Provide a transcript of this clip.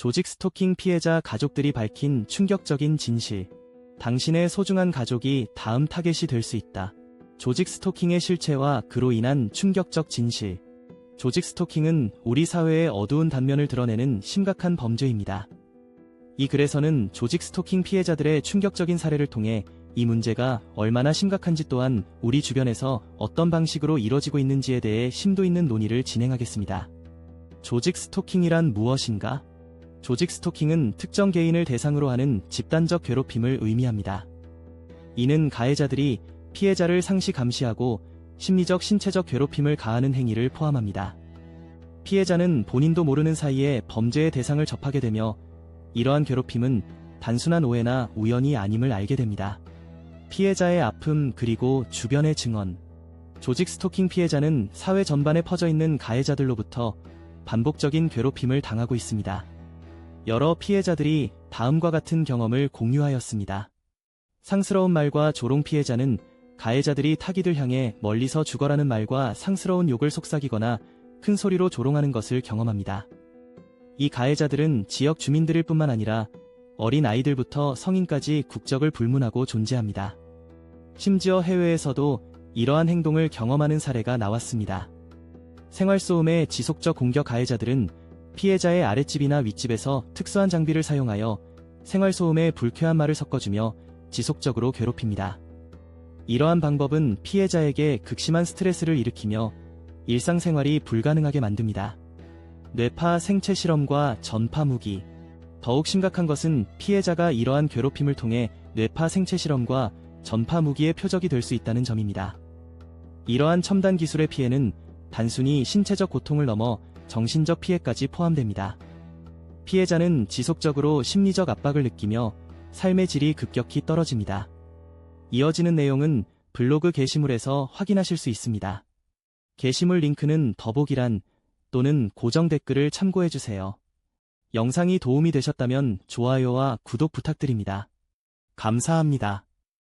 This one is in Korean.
조직 스토킹 피해자 가족들이 밝힌 충격적인 진실. 당신의 소중한 가족이 다음 타겟이 될 수 있다. 조직 스토킹의 실체와 그로 인한 충격적 진실. 조직 스토킹은 우리 사회의 어두운 단면을 드러내는 심각한 범죄입니다. 이 글에서는 조직 스토킹 피해자들의 충격적인 사례를 통해 이 문제가 얼마나 심각한지 또한 우리 주변에서 어떤 방식으로 이뤄지고 있는지에 대해 심도 있는 논의를 진행하겠습니다. 조직 스토킹이란 무엇인가? 조직 스토킹은 특정 개인을 대상으로 하는 집단적 괴롭힘을 의미합니다. 이는 가해자들이 피해자를 상시 감시하고 심리적 신체적 괴롭힘을 가하는 행위를 포함합니다. 피해자는 본인도 모르는 사이에 범죄의 대상을 접하게 되며 이러한 괴롭힘은 단순한 오해나 우연이 아님을 알게 됩니다. 피해자의 아픔 그리고 주변의 증언. 조직 스토킹 피해자는 사회 전반에 퍼져 있는 가해자들로부터 반복적인 괴롭힘을 당하고 있습니다. 여러 피해자들이 다음과 같은 경험을 공유하였습니다. 상스러운 말과 조롱 피해자는 가해자들이 타깃을 향해 멀리서 죽어라는 말과 상스러운 욕을 속삭이거나 큰 소리로 조롱하는 것을 경험합니다. 이 가해자들은 지역 주민들일 뿐만 아니라 어린 아이들부터 성인까지 국적을 불문하고 존재합니다. 심지어 해외에서도 이러한 행동을 경험하는 사례가 나왔습니다. 생활소음의 지속적 공격 가해자들은 피해자의 아랫집이나 윗집에서 특수한 장비를 사용하여 생활소음에 불쾌한 말을 섞어주며 지속적으로 괴롭힙니다. 이러한 방법은 피해자에게 극심한 스트레스를 일으키며 일상생활이 불가능하게 만듭니다. 뇌파 생체 실험과 전파 무기. 더욱 심각한 것은 피해자가 이러한 괴롭힘을 통해 뇌파 생체 실험과 전파 무기의 표적이 될 수 있다는 점입니다. 이러한 첨단 기술의 피해는 단순히 신체적 고통을 넘어 정신적 피해까지 포함됩니다. 피해자는 지속적으로 심리적 압박을 느끼며 삶의 질이 급격히 떨어집니다. 이어지는 내용은 블로그 게시물에서 확인하실 수 있습니다. 게시물 링크는 더보기란 또는 고정 댓글을 참고해주세요. 영상이 도움이 되셨다면 좋아요와 구독 부탁드립니다. 감사합니다.